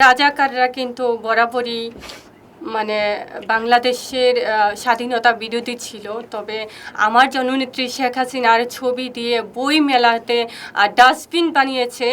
রাজাকাররা কিন্তু বরাবরই মানে বাংলাদেশের স্বাধীনতা বিরোধী ছিল। তবে আমার জননেত্রী শেখ হাসিনার ছবি দিয়ে বই মেলাতে ডাস্টবিন বানিয়েছে।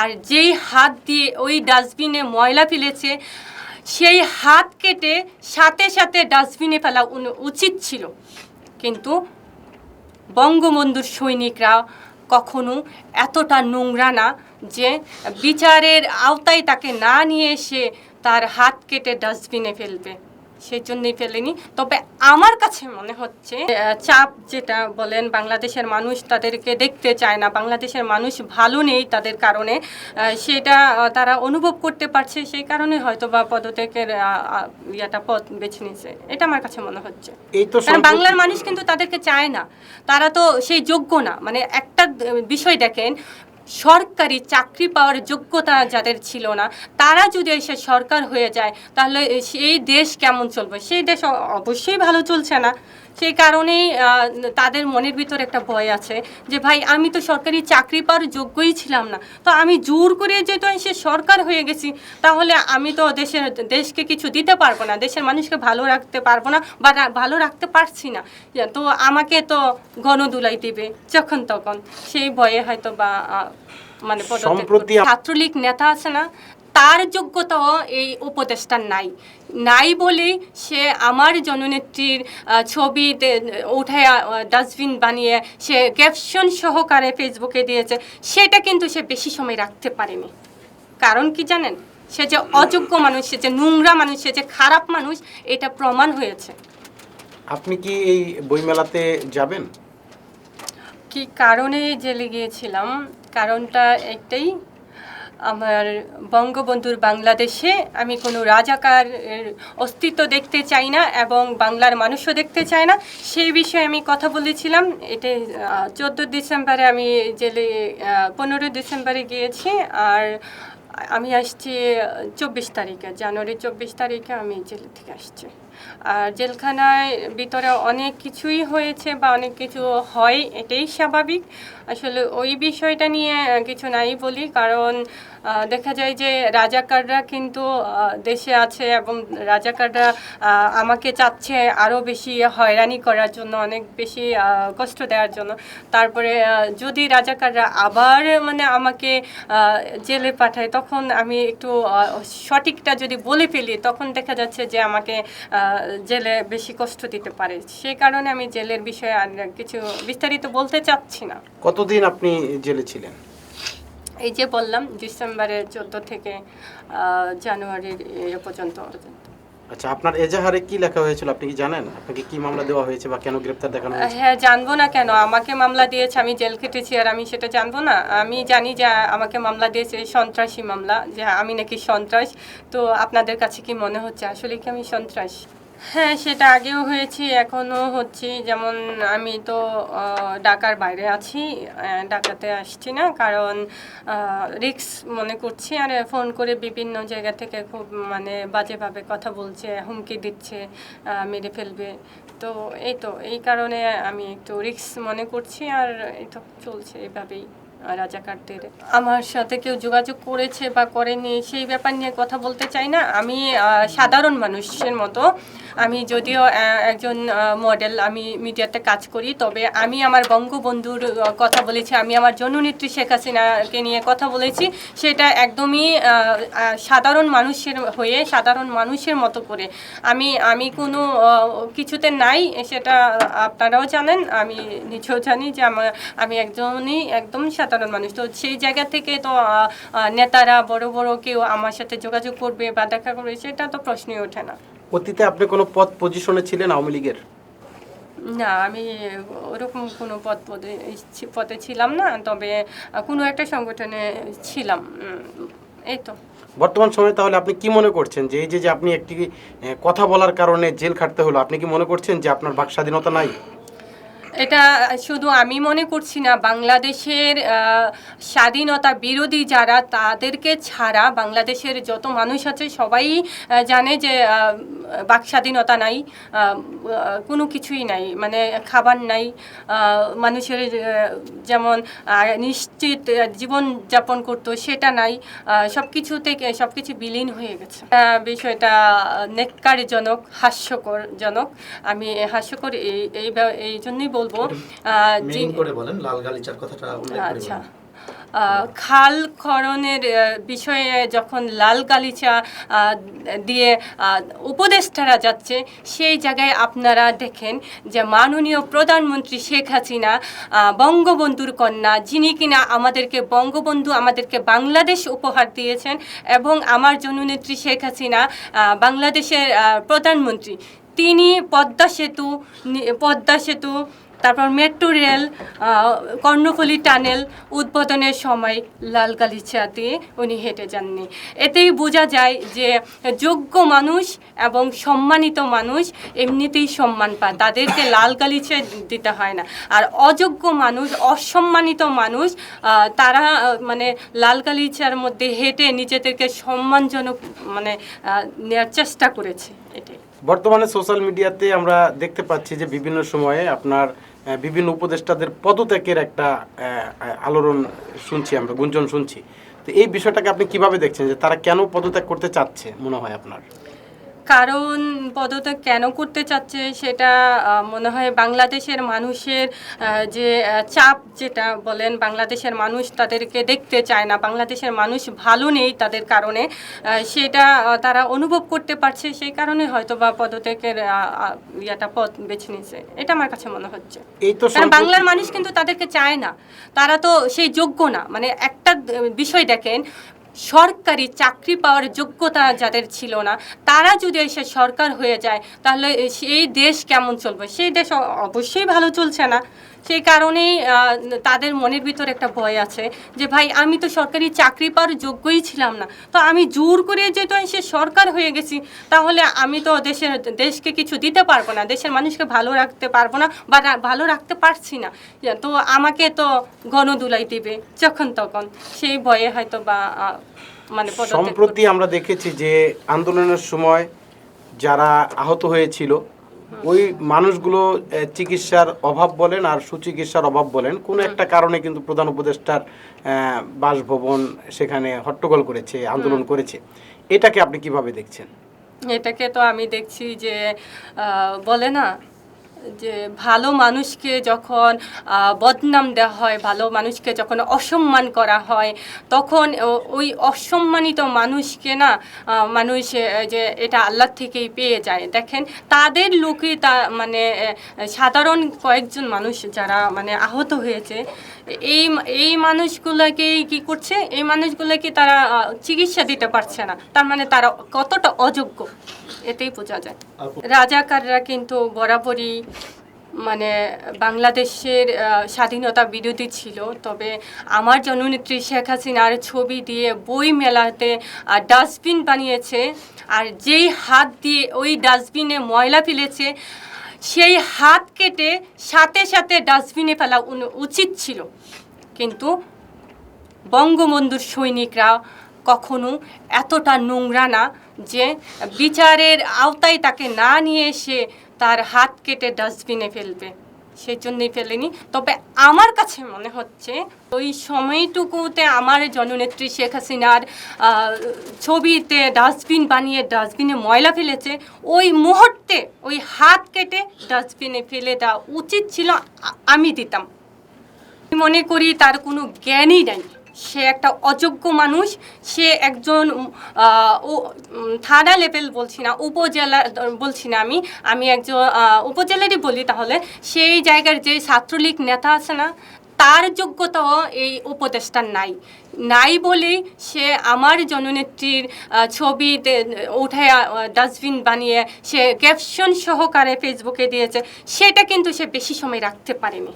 আর যেই হাত দিয়ে ওই ডাস্টবিনে ময়লা ফেলেছে, সেই হাত কেটে সাথে সাথে ডাস্টবিনে ফেলা উচিত ছিল। কিন্তু বঙ্গবন্ধুর সৈনিকরা কখনো এতটা নোংরা না যে বিচারের আওতায় তাকে না নিয়ে এসে তার হাত কেটে ডাস্টবিনে ফেলবে সেই জন্যই ফেলেনি। তবে আমার কাছে মনে হচ্ছে চাপ যেটা বলেন বাংলাদেশের মানুষ তাদেরকে দেখতে চায় না বাংলাদেশের মানুষ ভালো নেই তাদের কারণে সেটা তারা অনুভব করতে পারছে সেই কারণে হয়তো বা পদত্যাগের ইয়েটা পথ বেছে নিয়েছে। এটা আমার কাছে মনে হচ্ছে। কারণ বাংলার মানুষ কিন্তু তাদেরকে চায় না। তারা তো সেই যোগ্য না। মানে একটা বিষয় দেখেন সরকারি চাকরি পাওয়ার যোগ্যতা যাদের ছিল না, তারা যদি এসে সরকার হয়ে যায়, তাহলে এই দেশ কেমন চলবে? সেই দেশ অবশ্যই ভালো চলছে না। সেই কারণেই আহ, তাদের মনের ভিতর একটা ভয় আছে যে ভাই আমি তো সরকারি চাকরি পাওয়ার যোগ্যই ছিলাম না। তো আমি জোর করে যেহেতু এসে সরকার হয়ে গেছি তাহলে আমি তো দেশের দেশকে কিছু দিতে পারব না দেশের মানুষকে ভালো রাখতে পারব না বা ভালো রাখতে পারছি না। তো আমাকে তো গণদুলাই দিবে যখন তখন। সেই ভয়ে হয়তো বা মানে ছাত্রলীগ নেতা আছে না তার যোগ্যতাও এই উপদেষ্টার নাই। নাই বলেই সে আমার জননেত্রীর ছবি উঠে ডাস্টবিন বানিয়ে সে ক্যাপশন সহকারে ফেসবুকে দিয়েছে সেটা কিন্তু সে বেশি সময় রাখতে পারেনি। কারণ কি জানেন? সে যে অযোগ্য মানুষ সে যে নোংরা মানুষ সে যে খারাপ মানুষ এটা প্রমাণ হয়েছে। আপনি কি এই বইমেলাতে যাবেন? কি কারণে জেলে গিয়েছিলাম? কারণটা একটাই আমার বঙ্গবন্ধুর বাংলাদেশে আমি কোনো রাজাকার অস্তিত্ব দেখতে চাই না এবং বাংলার মানুষও দেখতে চাই না। সেই বিষয়ে আমি কথা বলেছিলাম। এটা চোদ্দ ডিসেম্বরে আমি জেলে পনেরো ডিসেম্বরে গিয়েছি আর আমি আসছি চব্বিশ তারিখে, জানুয়ারি চব্বিশ তারিখে আমি জেলে থেকে আসছি। আর জেলখানায় ভিতরে অনেক কিছুই হয়েছে বা অনেক কিছু হয়, এটাই স্বাভাবিক। আসলে ওই বিষয়টা নিয়ে কিছু নাই বলি। কারণ দেখা যায় যে রাজাকাররা কিন্তু দেশে আছে এবং রাজাকাররা আমাকে চাচ্ছে আরও বেশি হয়রানি করার জন্য, অনেক বেশি কষ্ট দেওয়ার জন্য। তারপরে যদি রাজাকাররা আবার মানে আমাকে জেলে পাঠায়, তখন আমি একটু সঠিকটা যদি বলে ফেলি, তখন দেখা যাচ্ছে যে আমাকে জেলে বেশি কষ্ট দিতে পারে। সেই কারণে আমি জেলের বিষয়ে আর কিছু বিস্তারিত বলতে চাচ্ছি না। কতদিন আপনি জেলে ছিলেন? এই যে বললাম ডিসেম্বরের চোদ্দ থেকে জানুয়ারির পর্যন্ত। আচ্ছা আপনার এজাহারে কি লেখা হয়েছিল আপনি কি জানেন? আপনাকে কি মামলা দেওয়া হয়েছে বা কেন গ্রেপ্তার দেখানো হয়েছে? হ্যাঁ জানব না কেন? আমাকে মামলা দিয়েছে, আমি জেল খেটেছি আর আমি সেটা জানব না? আমি জানি যে আমাকে মামলা দিয়েছে সন্ত্রাসী মামলা, যে আমি নাকি সন্ত্রাস। তো আপনাদের কাছে কি মনে হচ্ছে? আসলে কি আমি সন্ত্রাস? হ্যাঁ সেটা আগেও হয়েছে এখনও হচ্ছে। যেমন আমি তো ঢাকার বাইরে আছি ঢাকাতে আসছি না কারণ রিক্স মনে করছি আর ফোন করে বিভিন্ন জায়গা থেকে খুব মানে বাজেভাবে কথা বলছে হুমকি দিচ্ছে মেরে ফেলবে। তো এই তো এই কারণে আমি একটু রিক্স মনে করছি আর এই তো চলছে এইভাবেই আহ, রাজাকারদের। আমার সাথে কেউ যোগাযোগ করেছে বা করেনি, সেই ব্যাপার নিয়ে কথা বলতে চাই না। আমি সাধারণ মানুষের মতো। আমি যদিও একজন মডেল আমি মিডিয়াতে কাজ করি, তবে আমি আমার বঙ্গবন্ধুর কথা বলেছি, আমি আমার জননেত্রী শেখ হাসিনাকে নিয়ে কথা বলেছি, সেটা একদমই সাধারণ মানুষের হয়ে, সাধারণ মানুষের মতো করে। আমি আমি কোনো কিছুতে নাই, সেটা আপনারাও জানেন। আমি নিজেও জানি যে আমি একজনই একদম সাধারণ মানুষ। তো সেই জায়গা থেকে তো নেতারা বড় বড় কেউ আমার সাথে যোগাযোগ করবে বা দেখা করবে সেটা তো প্রশ্নই ওঠে না। অতীতে আপনি কোনো পদ পজিশনে ছিলেন আওয়ামী লীগের? না আমি ওরকম কোনো পদ পদে পদে ছিলাম না তবে কোনো একটা সংগঠনে ছিলাম এই তো। বর্তমান সময়ে তাহলে আপনি কি মনে করছেন যে এই যে যে আপনি একটি কথা বলার কারণে জেল খাটতে হলো আপনি কি মনে করছেন যে আপনার বাক স্বাধীনতা নাই? এটা শুধু আমি মনে করছি না বাংলাদেশের স্বাধীনতা বিরোধী যারা তাদেরকে ছাড়া বাংলাদেশের যত মানুষ আছে সবাই জানে যে বাক স্বাধীনতা নাই কোনো কিছুই নাই মানে খাবার নাই মানুষের যেমন নিশ্চিত আহ, জীবনযাপন করতো সেটা নাই সব কিছু থেকে সব কিছু বিলীন হয়ে গেছে। বিষয়টা নেককারজনক হাস্যকরজনক আমি হাস্যকর এই এই জন্যই বলব আহ, যে- করে বলেন লাল গালিচার কথাটা আচ্ছা। খাল আহ, বিষয়ে যখন লাল গালিচা দিয়ে উপদেষ্টারা যাচ্ছে সেই জায়গায় আপনারা দেখেন যে মাননীয় প্রধানমন্ত্রী শেখ হাসিনা বঙ্গবন্ধুর কন্যা যিনি কিনা আমাদেরকে বঙ্গবন্ধু আমাদেরকে বাংলাদেশ উপহার দিয়েছেন এবং আমার জননেত্রী শেখ হাসিনা বাংলাদেশের প্রধানমন্ত্রী। তিনি পদ্মা সেতু পদ্মা সেতু তারপর মেট্রো রেল কর্ণফুলী টানেল উদ্বোধনের সময় লাল দিয়ে উনি হেঁটে যাননি। এতেই বোঝা যায় যে যোগ্য মানুষ এবং সম্মানিত মানুষ এমনিতেই সম্মান পায়। তাদেরকে লাল গালিচা দিতে হয় না। আর অযোগ্য মানুষ, অসম্মানিত মানুষ তারা মানে লাল গালিচার মধ্যে হেঁটে নিজেদেরকে সম্মানজনক মানে নেওয়ার চেষ্টা করেছে। এটাই। বর্তমানে সোশ্যাল মিডিয়াতে আমরা দেখতে পাচ্ছি যে বিভিন্ন সময়ে আপনার বিভিন্ন উপদেষ্টাদের পদত্যাগের একটা আলোড়ন শুনছি আমরা, গুঞ্জন শুনছি। তো এই বিষয়টাকে আপনি কীভাবে দেখছেন যে তারা কেন পদত্যাগ করতে চাচ্ছে, মনে হয় আপনার? কারণ পদত্যাগ কেন করতে চাচ্ছে সেটা মনে হয় বাংলাদেশের মানুষের যে চাপ যেটা বলেন বাংলাদেশের মানুষ তাদেরকে দেখতে চায় না বাংলাদেশের মানুষ ভালো নেই তাদের কারণে সেটা তারা অনুভব করতে পারছে সেই কারণে হয়তো বা পদত্যাগের ইয়েটা পথ বেছে নিয়েছে। এটা আমার কাছে মনে হচ্ছে। কারণ বাংলার মানুষ কিন্তু তাদেরকে চায় না। তারা তো সেই যোগ্য না। মানে একটা বিষয় দেখেন সরকারি চাকরি পাওয়ার যোগ্যতা যাদের ছিল না, তারা যদি এসে সরকার হয়ে যায়, তাহলে এই দেশ কেমন চলবে? সেই দেশ অবশ্যই ভালো চলছে না। সেই কারণেই তাদের মনের ভিতর একটা ভয় আছে যে ভাই আমি তো সরকারি চাকরি পাওয়ার যোগ্যই ছিলাম না। তো আমি জোর করে যেহেতু সে সরকার হয়ে গেছি তাহলে আমি তো দেশের দেশকে কিছু দিতে পারব না দেশের মানুষকে ভালো রাখতে পারব না বা ভালো রাখতে পারছি না। তো আমাকে তো গণদুলাই দিবে যখন তখন। সেই ভয়ে হয়তো বা মানে সম্প্রতি আমরা দেখেছি যে আন্দোলনের সময় যারা আহত হয়েছিল ওই মানুষগুলো চিকিৎসার অভাব বলেন আর সুচিকিৎসার অভাব বলেন কোনো একটা কারণে কিন্তু প্রধান উপদেষ্টার আহ, বাসভবন সেখানে হট্টগোল করেছে আন্দোলন করেছে। এটাকে আপনি কীভাবে দেখছেন? এটাকে তো আমি দেখছি যে বলে না যে ভালো মানুষকে যখন বদনাম দেওয়া হয় ভালো মানুষকে যখন অসম্মান করা হয় তখন ওই অসম্মানিত মানুষকে না মানুষ যে এটা আল্লাহ থেকেই পেয়ে যায়। দেখেন তাদের লোকই তা মানে সাধারণ কয়েকজন মানুষ যারা মানে আহত হয়েছে এই এই মানুষগুলোকেই কি করছে এই মানুষগুলোকে তারা চিকিৎসা দিতে পারছে না। তার মানে তারা কতটা অযোগ্য এতেই বোঝা যায়। রাজাকাররা কিন্তু বরাবরই মানে বাংলাদেশের স্বাধীনতা বিরোধী ছিল। তবে আমার জননেত্রী শেখ হাসিনার ছবি দিয়ে বই মেলাতে ডাস্টবিন বানিয়েছে। আর যেই হাত দিয়ে ওই ডাস্টবিনে ময়লা ফেলেছে, সেই হাত কেটে সাথে সাথে ডাস্টবিনে ফেলা উচিত ছিল। কিন্তু বঙ্গবন্ধুর সৈনিকরা কখনো এতটা নোংরা না যে বিচারের আওতায় তাকে না নিয়ে এসে তার হাত কেটে ডাস্টবিনে ফেলবে। সেই জন্যই ফেলেনি। তবে আমার কাছে মনে হচ্ছে, ওই সময়টুকুতে আমার জননেত্রী শেখ হাসিনার ছবিতে ডাস্টবিন বানিয়ে ডাস্টবিনে ময়লা ফেলেছে, ওই মুহূর্তে ওই হাত কেটে ডাস্টবিনে ফেলে দেওয়া উচিত ছিল আমি দিতাম। আমি মনে করি তার কোনো জ্ঞানই নাই। সে একটা অযোগ্য মানুষ, সে একজন ও- থানা লেভেল বলছি না, উপজেলা, বলছি না আমি আমি একজন উপজেলারই বলি তাহলে, সেই জায়গার যে ছাত্রলীগ নেতা আছে না, তার যোগ্যতাও এই উপদেষ্টার নাই। নাই বলেই সে আমার জননেত্রীর ছবি উঠে ডাস্টবিন বানিয়ে সে ক্যাপশন সহকারে ফেসবুকে দিয়েছে, সেটা কিন্তু সে বেশি সময় রাখতে পারেনি।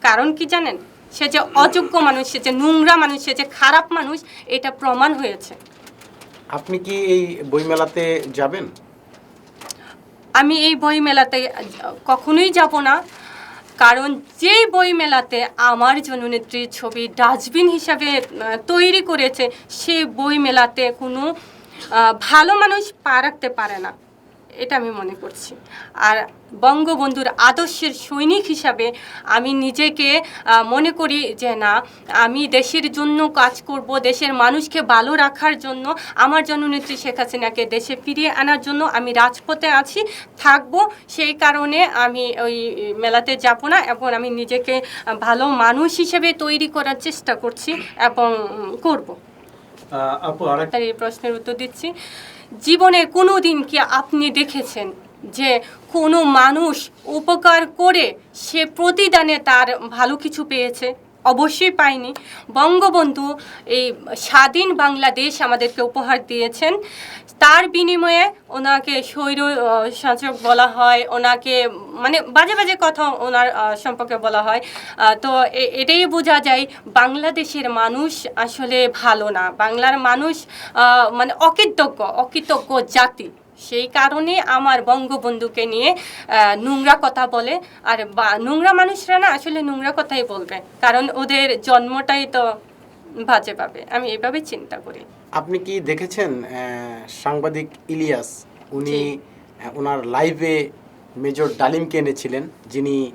কারণ কি জানেন? সে যে অযোগ্য মানুষ সে যে নোংরা মানুষ সে যে খারাপ মানুষ এটা প্রমাণ হয়েছে। আপনি কি এই বইমেলাতে যাবেন? আমি এই বই মেলাতে কখনোই যাব না কারণ যেই বই মেলাতে আমার জননেত্রীর ছবি ডাস্টবিন হিসাবে তৈরি করেছে সেই বই মেলাতে কোনো ভালো মানুষ পা রাখতে পারে না। এটা আমি মনে করছি। আর বঙ্গবন্ধুর আদর্শের সৈনিক হিসাবে আমি নিজেকে মনে করি যে না, আমি দেশের জন্য কাজ করব, দেশের মানুষকে ভালো রাখার জন্য, আমার জননেত্রী শেখ হাসিনাকে দেশে ফিরিয়ে আনার জন্য আমি রাজপথে আছি, থাকব। সেই কারণে আমি ওই মেলাতে যাব না এবং আমি নিজেকে ভালো মানুষ হিসেবে তৈরি করার চেষ্টা করছি এবং করব। আপু আরেকটা এই প্রশ্নের উত্তর দিচ্ছি। জীবনে কোনো দিন কি আপনি দেখেছেন যে কোনো মানুষ উপকার করে সে প্রতিদানে তার ভালো কিছু পেয়েছে? অবশ্যই পায়নি বঙ্গবন্ধু এই স্বাধীন বাংলাদেশ আমাদেরকে উপহার দিয়েছেন। তার বিনিময়ে ওনাকে স্বৈর শাসক বলা হয়, ওনাকে মানে বাজে বাজে কথা ওনার সম্পর্কে বলা হয়। তো এটাই বোঝা যায় বাংলাদেশের মানুষ আসলে ভালো না। বাংলার মানুষ মানে অকৃতজ্ঞ অকৃতজ্ঞ জাতি। সেই কারণে আমার বঙ্গবন্ধুকে নিয়ে নোংরা কথা বলে। আর বা- নোংরা মানুষরা না আসলে নোংরা কথাই বলবে। কারণ ওদের জন্মটাই তো বাজে পাবে আমি এভাবে চিন্তা করি। আপনি কি দেখেছেন সাংবাদিক ইলিয়াস? উনি ওনার লাইভে মেজর ডালিমকে এনেছিলেন যিনি